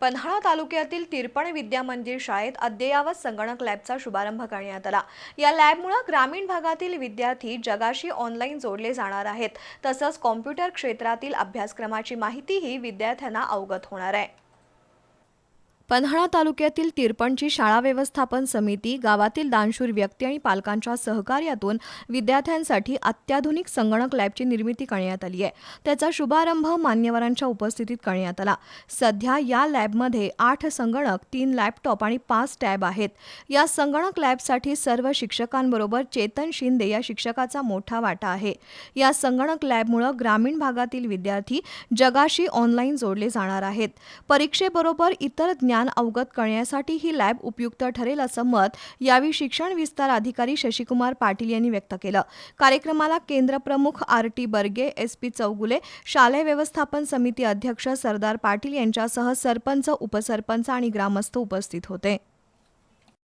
पन्हाळा तालुक्यातील तिरपण विद्या मंदिर शाळेत अद्ययावत संगणक लॅबचा शुभारंभ करण्यात आला. या लॅबमुळे ग्रामीण भागातील विद्यार्थी जगाशी ऑनलाईन जोडले जाणार आहेत. तसंच कॉम्प्युटर क्षेत्रातील अभ्यासक्रमाची माहितीही विद्यार्थ्यांना अवगत होणार आहे. पन्हाळा तालुक्यातील तिरपणची शाळा व्यवस्थापन समिती गावातील दानशूर व्यक्ती आणि पालकांच्या सहकार्यातून विद्यार्थ्यांसाठी अत्याधुनिक संगणक लॅबची निर्मिती करण्यात आली आहे. त्याचा शुभारंभ मान्यवरांच्या उपस्थितीत करण्यात आला. सध्या या लॅबमध्ये आठ संगणक तीन लॅपटॉप आणि पाच टॅब आहेत. या संगणक लॅबसाठी सर्व शिक्षकांबरोबर चेतन शिंदे या शिक्षकाचा मोठा वाटा आहे. या संगणक लॅबमुळे ग्रामीण भागातील विद्यार्थी जगाशी ऑनलाईन जोडले जाणार आहेत. परीक्षेबरोबर इतर ज्ञान अवगत करण्यासाठी ही लॅब उपयुक्त ठरेल असं मत यावेळी शिक्षण विस्तार अधिकारी शशिकुमार पाटील यांनी व्यक्त केलं. कार्यक्रमाला केंद्र प्रमुख R T Barge S P Chougule शालेय व्यवस्थापन समिती अध्यक्ष सरदार पाटील यांच्यासह सरपंच उपसरपंच आणि ग्रामस्थ उपस्थित होते.